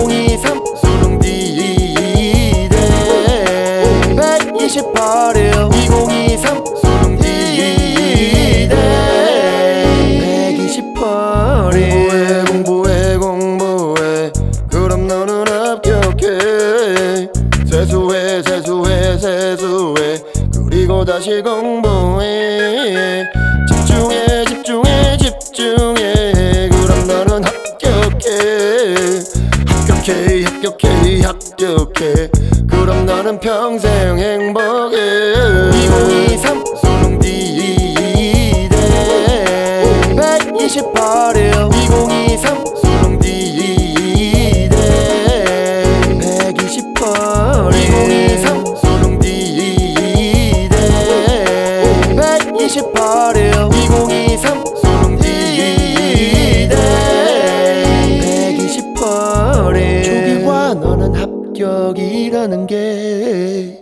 2023 수능 D대. 128일 2023 수능 D대. 128일 공부해 공부해 공부해. 그럼 너는 합격해. 세수해 세수해 세수해. 그리고 다시 공부해. 집중해 집중해 집중해. 그럼 너는 합격해 합격해 합격해 합격해. 그럼 너는 평생 행복해. 2023 수능 D대. 128일 2023 수능 D대. 128일 2023 수능 D대. 128일 128일 조기와 너는 합격이라는 게